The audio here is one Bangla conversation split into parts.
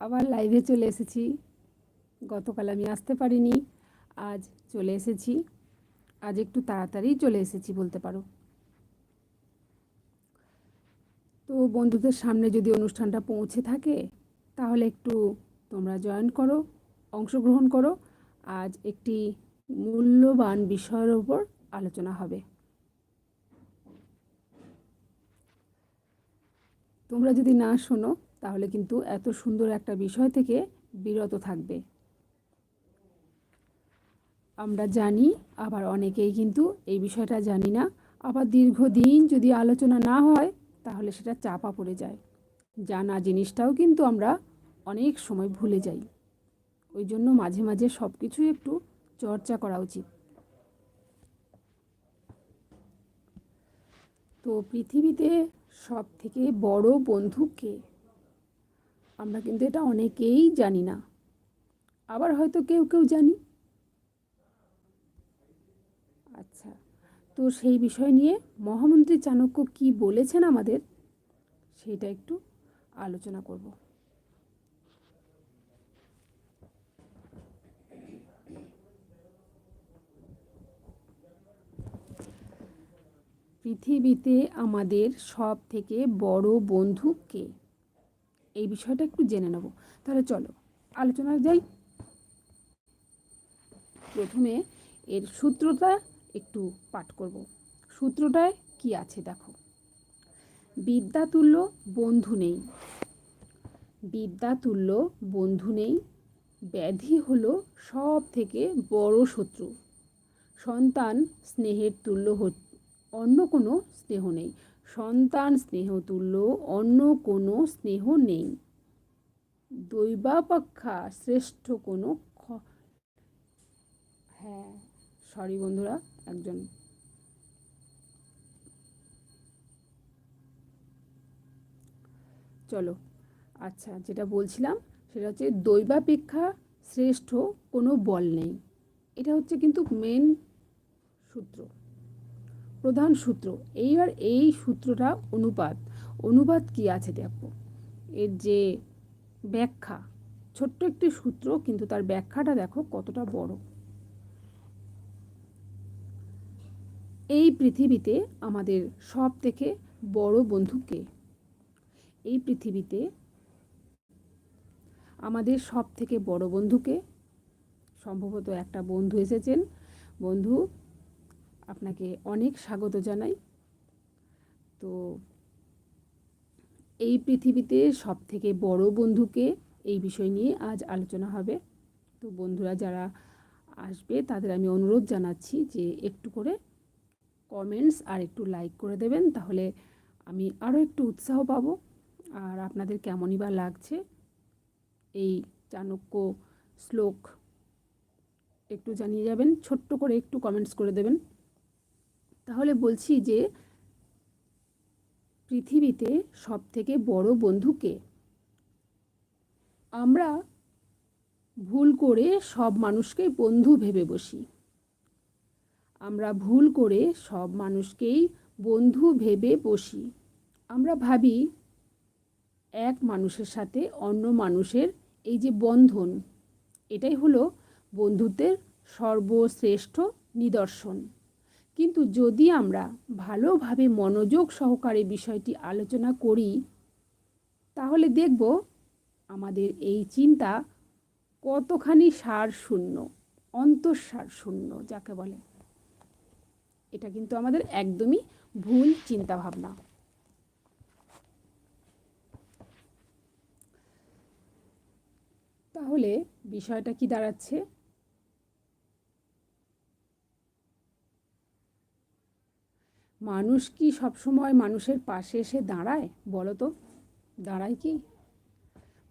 আবার লাইভে চলে এসেছি। গতকাল আমি আসতে পারিনি, আজ চলে এসেছি। আজ একটু তাড়াতাড়ি চলে এসেছি বলতে পারো। তো বন্ধুদের সামনে যদি অনুষ্ঠানটা পৌঁছে থাকে, তাহলে একটু তোমরা জয়েন করো, অংশগ্রহণ করো। আজ একটি মূল্যবান বিষয়ের ওপর আলোচনা হবে। তোমরা যদি না শোনো তাহলে কিন্তু এত সুন্দর একটা বিষয় থেকে বিরত থাকবে। আমরা জানি, আবার অনেকেই কিন্তু এই বিষয়টা জানি না। আবার দীর্ঘদিন যদি আলোচনা না হয়, তাহলে সেটা চাপা পড়ে যায়। জানা জিনিসটাও কিন্তু আমরা অনেক সময় ভুলে যাই। ওই জন্য মাঝে মাঝে সব কিছুই একটু চর্চা করা উচিত। তো পৃথিবীতে সব থেকে বড় বন্ধু কে? আমরা কিন্তু এটা অনেকেই জানি না। আবার হয়তো কেউ কেউ জানি। আচ্ছা তো সেই বিষয় নিয়ে মহামন্ত্রী চাণক্য কি বলেছেন আমাদের সেইটা একটু আলোচনা করব। পৃথিবীতে আমাদের সব থেকে বড় বন্ধু কে? এই বিষয়টা একটু জেনে নেব। তাহলে চলো, আলোচনা যাই। প্রথমে এর সূত্রটা একটু পাঠ করব। সূত্রটায় কি আছে দেখো। বিদ্যাতুল্য বন্ধু নেই। বিদ্যাতুল্য বন্ধু নেই, ব্যাধি হলো সব থেকে বড় শত্রু। সন্তান স্নেহের তুল্য অন্য কোনো স্নেহ নেই। সন্তান স্নেহতুল্য অন্য কোনো স্নেহ নেই। দৈবাপেক্ষা শ্রেষ্ঠ কোনো হ্যাঁ সরি বন্ধুরা, একজন। চলো আচ্ছা যেটা বলছিলাম, সেটা হচ্ছে দৈবাপেক্ষা শ্রেষ্ঠ কোনো বল নেই। এটা হচ্ছে কিন্তু মেন সূত্র। প্রধান সূত্র। এইবার এই সূত্রটা অনুপাত। অনুপাত কি আছে দেখো। এর যে ব্যাখ্যা, ছোট্ট একটি সূত্র, কিন্তু তার ব্যাখ্যাটা দেখো কতটা বড়। এই পৃথিবীতে আমাদের সব থেকে বড় বন্ধুকে এই পৃথিবীতে আমাদের সব থেকে বড় বন্ধুকে সম্ভবত একটা বন্ধু এসেছেন। বন্ধু আপনাকে অনেক স্বাগত জানাই। তো এই পৃথিবীতে সব থেকে বড় বন্ধুকে এই বিষয় নিয়ে আজ আলোচনা হবে। তো বন্ধুরা যারা আসবে, তাদের আমি অনুরোধ জানাচ্ছি যে একটু করে কমেন্টস আর একটু লাইক করে দেবেন, তাহলে আমি আরও একটু উৎসাহ পাবো। আর আপনাদের কেমনই বা লাগছে এই চাণক্য শ্লোক, একটু জানিয়ে যাবেন, ছোট্ট করে একটু কমেন্টস করে দেবেন। তাহলে বলছি যে পৃথিবীতে সব থেকে বড় বন্ধুকে আমরা ভুল করে সব মানুষকে বন্ধু ভেবে বসি। আমরা ভুল করে সব মানুষকেই বন্ধু ভেবে বসি। আমরা ভাবি এক মানুষের সাথে অন্য মানুষের এই যে বন্ধন, এটাই হলো বন্ধুত্বের সর্বশ্রেষ্ঠ নিদর্শন। কিন্তু যদি আমরা ভালোভাবে মনোযোগ সহকারে বিষয়টি আলোচনা করি, তাহলে দেখব আমাদের এই চিন্তা কতখানি সার শূন্য অন্তঃসার শূন্য যাকে বলে। এটা কিন্তু আমাদের একদমই ভুল চিন্তা ভাবনা তাহলে বিষয়টা কি দাঁড়াচ্ছে? মানুষ কি সবসময় মানুষের পাশে এসে দাঁড়ায়? বলো তো। দাঁড়ায় কি?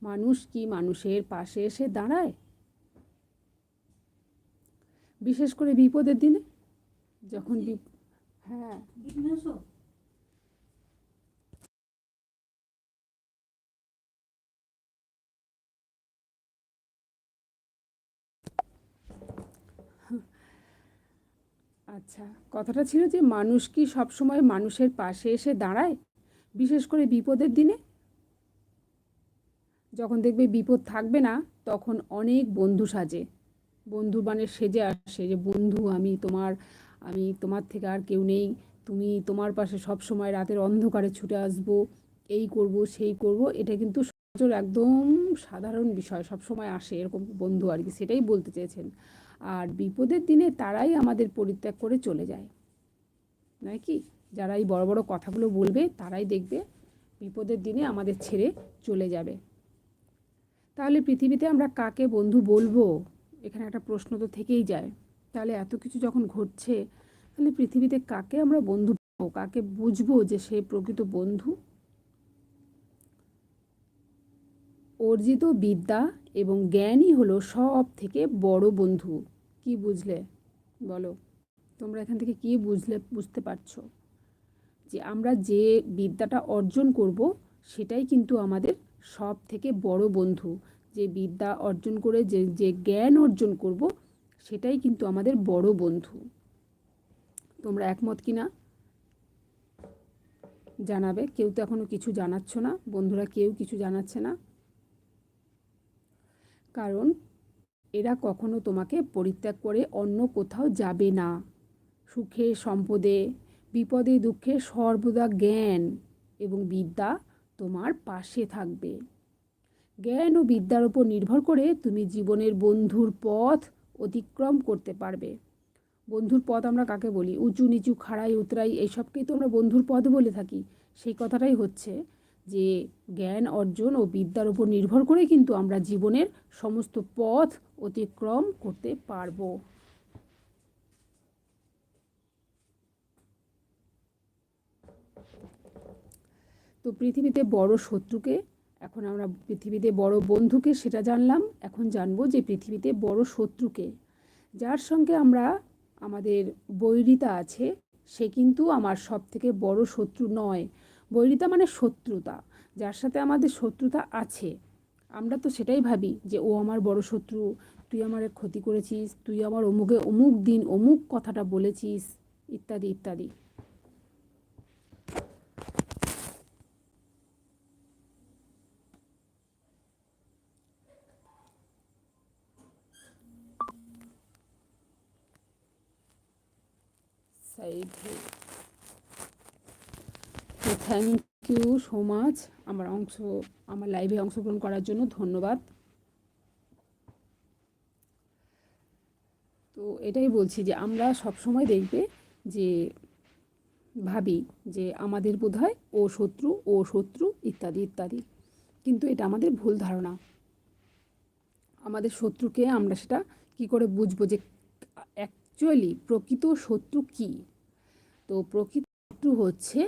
মানুষ কি মানুষের পাশে এসে দাঁড়ায়? বিশেষ করে বিপদের দিনে? যখন হ্যাঁ। আচ্ছা কথাটা ছিল যে মানুষ কি সবসময় মানুষের পাশে এসে দাঁড়ায়? বিশেষ করে বিপদের দিনে? যখন দেখবে বিপদ থাকবে না, তখন অনেক বন্ধু সাজে। বন্ধু মানে সেজে আসে যে, বন্ধু, আমি তোমার আমি তোমার থেকে আর কেউ নেই। তুমি তোমার পাশে সব সময় রাতের অন্ধকারে ছুটে আসব। এই করব, সেই করব। এটা কিন্তু সচর একদম সাধারণ বিষয় সব সময় আসে এরকম বন্ধু আর কি, সেটাই বলতে চেয়েছেন। আর বিপদের দিনে তারাই আমাদের পরিত্যাগ করে চলে যায়। নয় কি? যারা এই বড় বড় কথাগুলো বলবে, তারাই দেখবে বিপদের দিনে আমাদের ছেড়ে চলে যাবে। তাহলে পৃথিবীতে আমরা কাকে বন্ধু বলব? এখানে একটা প্রশ্ন তো থেকেই যায়। তাহলে এত কিছু যখন ঘটছে, তাহলে পৃথিবীতে কাকে আমরা বন্ধু কাকে বুঝব যে সে প্রকৃত বন্ধু? অর্জিত বিদ্যা এবং জ্ঞানই হলো সব থেকে বড় বন্ধু। কি বুঝলে? বলো। তোমরা এখান থেকে কি বুঝলে, বুঝতে পারছ? যে আমরা যে বিদ্যাটা অর্জন করব, সেটাই কিন্তু আমাদের সব থেকে বড় বন্ধু। যে বিদ্যা অর্জন করে যে যে জ্ঞান অর্জন করব, সেটাই কিন্তু আমাদের বড় বন্ধু। তোমরা একমত কি না? জানাবে। কেউ তো এখনও কিছু জানাচ্ছ না। বন্ধুরা কেউ কিছু জানাচ্ছে না। কারণ এরা কখনো তোমাকে পরিত্যাগ করে অন্য কোথাও যাবে না। সুখে, সম্পদে, বিপদে, দুঃখে সর্বদা জ্ঞান এবং বিদ্যা তোমার পাশে থাকবে। জ্ঞান ও বিদ্যার উপর নির্ভর করে তুমি জীবনের বন্ধুর পথ অতিক্রম করতে পারবে। বন্ধুর পথ আমরা কাকে বলি? উঁচু, নিচু খাড়াই উতরাই এইসবকেই তো আমরা বন্ধুর পথ বলে থাকি। সেই কথাটাই হচ্ছে যে জ্ঞান অর্জন ও বিদ্যার উপর নির্ভর করে কিন্তু আমরা জীবনের সমস্ত পথ অতিক্রম করতে পারব। তো পৃথিবীতে বড় শত্রুকে, এখন আমরা পৃথিবীতে বড় বন্ধুকে সেটা জানলাম, এখন জানব যে পৃথিবীতে বড় শত্রুকে। যার সঙ্গে আমরা, আমাদের বৈরিতা আছে, সে কিন্তু আমার সব থেকে বড় শত্রু নয়। বৈরিতা মানে শত্রুতা, যার সাথে আমাদের শত্রুতা আছে। আমরা তো সেটাই ভাবি যে, ও আমার বড় শত্রু, তুই আমার ক্ষতি করেছিস, তুই আমার অমুকে অমুক দিন অমুক কথাটা বলেছিস, ইত্যাদি ইত্যাদি। Side thank you so much আমার অংশ, আমার লাইভে অংশগ্রহণ করার জন্য ধন্যবাদ। তো এটাই বলছি যে আমরা সব সময় দেখবে যে, ভাবি যে আমাদের বোধ হয় ও শত্রু ও শত্রু, ইত্যাদি ইত্যাদি। কিন্তু এটা আমাদের ভুল ধারণা। আমাদের শত্রুকে আমরা সেটা কি করে বুঝব যে অ্যাকচুয়ালি প্রকৃত শত্রু কি? তো প্রকৃত শত্রু হচ্ছে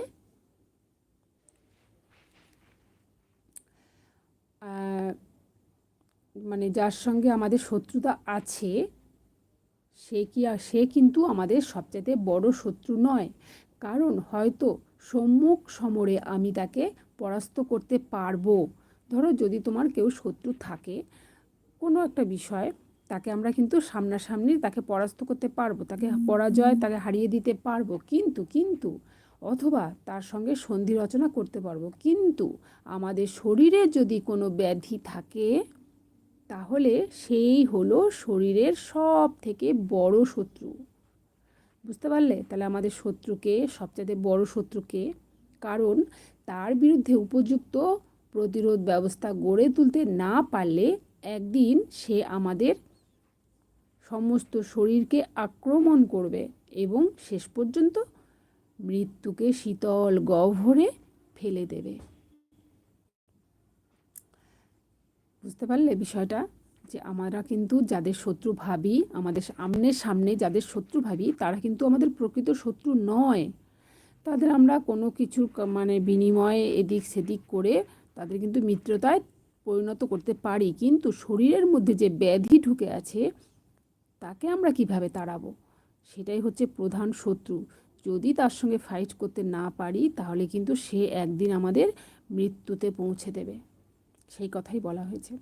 মানে যার সঙ্গে আমাদের শত্রুতা আছে সে কি আর সে কিন্তু আমাদের সবচেয়ে বড় শত্রু নয়। কারণ হয়তো সম্মুখ সমরে আমি তাকে পরাস্ত করতে পারব। ধরো যদি তোমার কেউ শত্রু থাকে কোনো একটা বিষয় তাকে আমরা কিন্তু সামনাসামনি তাকে পরাস্ত করতে পারব তাকে পরাজয় তাকে হারিয়ে দিতে পারব। কিন্তু কিন্তু অথবা তার সঙ্গে সন্ধি রচনা করতে পারব। কিন্তু আমাদের শরীরে যদি কোনো ব্যাধি থাকে, তাহলে সেই হলো শরীরের সব থেকে বড় শত্রু। বুঝতে পারলে? তাহলে আমাদের শত্রুকে সবচেয়ে বড় শত্রুকে, কারণ তার বিরুদ্ধে উপযুক্ত প্রতিরোধ ব্যবস্থা গড়ে তুলতে না পারলে একদিন সে আমাদের সমস্ত শরীরকে আক্রমণ করবে এবং শেষ পর্যন্ত মৃত্যুকে শীতল গহ্বরে ফেলে দেবে। বুঝতে পারলে বিষয়টা? যে আমরা কিন্তু যাদের শত্রু ভাবি, আমাদের সামনের সামনে যাদের শত্রু ভাবি, তারা কিন্তু আমাদের প্রকৃত শত্রু নয়। তাদের আমরা কোনো কিছুর মানে বিনিময়ে এদিক সেদিক করে তাদের কিন্তু মিত্রতায় পরিণত করতে পারি। কিন্তু শরীরের মধ্যে যে ব্যাধি ঢুকে আছে, তাকে আমরা কীভাবে তাড়াবো? সেটাই হচ্ছে প্রধান শত্রু। যদি তার সঙ্গে ফাইট করতে না পারি, তাহলে কিন্তু সে একদিন আমাদের মৃত্যুতে পৌঁছে দেবে। সেই কথাই বলা হয়েছে।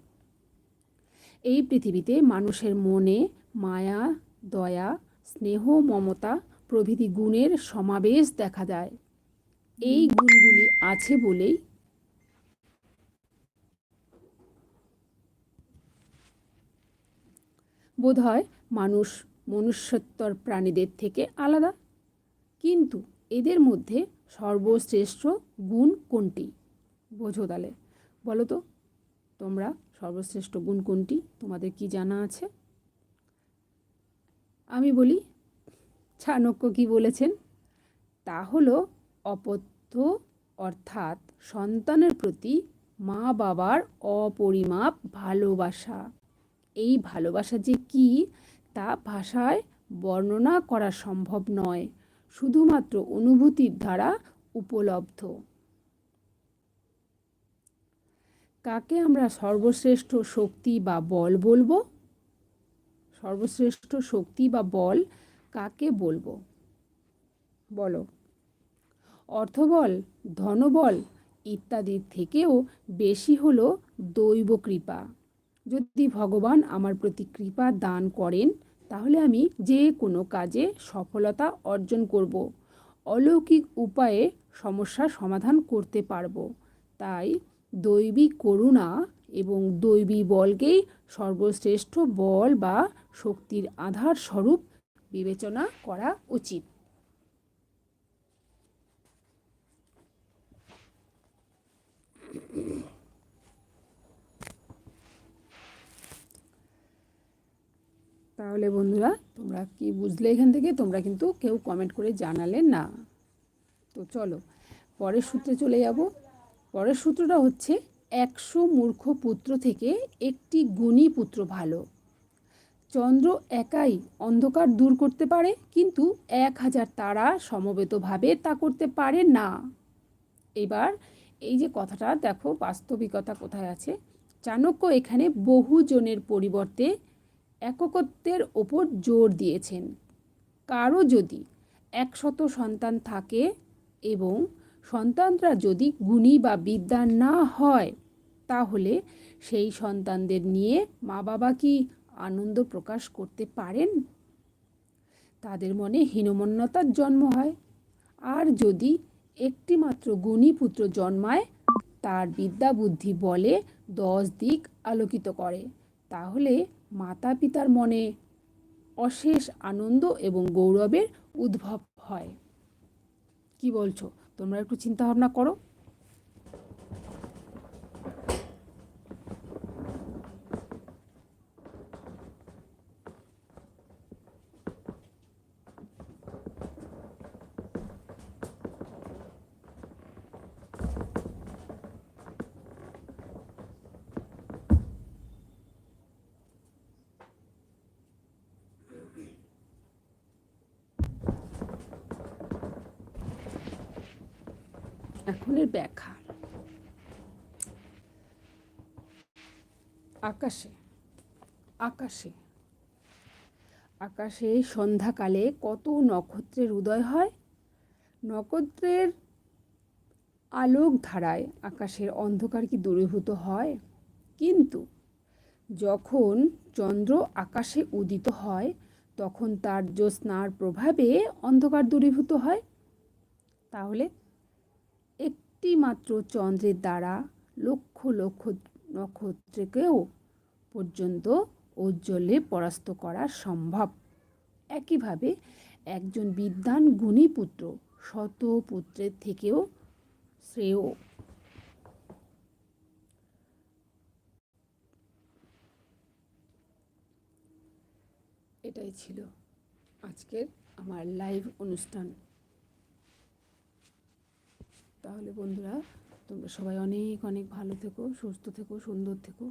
এই পৃথিবীতে মানুষের মনে মায়া, দয়া, স্নেহ, মমতা প্রভৃতি গুণের সমাবেশ দেখা যায় এই গুণগুলি আছে বলেই বোধহয় মানুষ মনুষ্যত্বর প্রাণীদের থেকে আলাদা। কিন্তু এদের মধ্যে সর্বশ্রেষ্ঠ গুণ কোনটি? বোঝো তাহলে। বলো তো, তোমরা সর্বশ্রেষ্ঠ গুণ কোনটি? তোমাদের কি জানা আছে? আমি বলি, চাণক্য কি বলেছেন? তা হলো অপত্য অর্থাৎ সন্তানের প্রতি মা বাবার অপরিমাপ ভালোবাসা। এই ভালোবাসা যে কি, তা ভাষায় বর্ণনা করা সম্ভব নয়। শুধুমাত্র অনুভূতির দ্বারা উপলব্ধ। কাকে আমরা সর্বশ্রেষ্ঠ শক্তি বা বল বলব? সর্বশ্রেষ্ঠ শক্তি বা বল কাকে বলব? বলো। অর্থবল, ধনবল ইত্যাদির থেকেও বেশি হলো দৈব কৃপা যদি ভগবান আমার প্রতি কৃপা দান করেন তাহলে আমি যে কোনো কাজে সফলতা অর্জন করব। অলৌকিক উপায়ে সমস্যার সমাধান করতে পারব। তাই দৈবী করুণা এবং দৈবী বলকেই সর্বশ্রেষ্ঠ বল বা শক্তির আধার স্বরূপ বিবেচনা করা উচিত। তাহলে বন্ধুরা, তোমরা কি বুঝলে এখান থেকে? তোমরা কিন্তু কেউ কমেন্ট করে জানালে না। তো চলো, পরের সূত্রে চলে যাব। পরের সূত্রটা হচ্ছে, একশো মূর্খ পুত্র থেকে একটি গুণী পুত্র ভালো। চন্দ্র একাই অন্ধকার দূর করতে পারে, কিন্তু এক হাজার তারা সমবেতভাবে তা করতে পারে না। এবার এই যে কথাটা, দেখো বাস্তবিকতা কোথায় আছে? চাণক্য এখানে বহুজনের পরিবর্তে এককত্বের ওপর জোর দিয়েছেন। কারও যদি একশত সন্তান থাকে এবং সন্তানরা যদি গুণী বা বিদ্যান না হয়, তাহলে সেই সন্তানদের নিয়ে মা বাবা কি আনন্দ প্রকাশ করতে পারেন? তাদের মনে হীনমন্যতার জন্ম হয়। আর যদি একটি মাত্র গুণী পুত্র জন্মায়, তার বিদ্যা বুদ্ধি বলে দশ দিক আলোকিত করে, তাহলে মাতা পিতার মনে অশেষ আনন্দ এবং গৌরবের উদ্ভব হয়। কি বলছো? তোমরা একটু চিন্তা ভাবনা করো। এখনের ব্যাখ্যা। আকাশে আকাশে আকাশে সন্ধ্যাকালে কত নক্ষত্রের উদয় হয়? নক্ষত্রের আলোক ধারায় আকাশের অন্ধকার কি দূরীভূত হয়? কিন্তু যখন চন্দ্র আকাশে উদিত হয়, তখন তার জ্যোৎস্নার প্রভাবে অন্ধকার দূরীভূত হয়। তাহলে একটি মাত্র চন্দ্রের দ্বারা লক্ষ লক্ষ নক্ষত্রকেও পর্যন্ত ঔজ্জ্বল্যে পরাস্ত করা সম্ভব। একইভাবে একজন বিদ্বান গুণী পুত্র শত পুত্রের থেকেও শ্রেয়। এটাই ছিল আজকের আমার লাইভ অনুষ্ঠান। তাহলে বন্ধুরা তোমরা সবাই অনেক অনেক ভালো থেকো সুস্থ থেকো সুন্দর থেকো।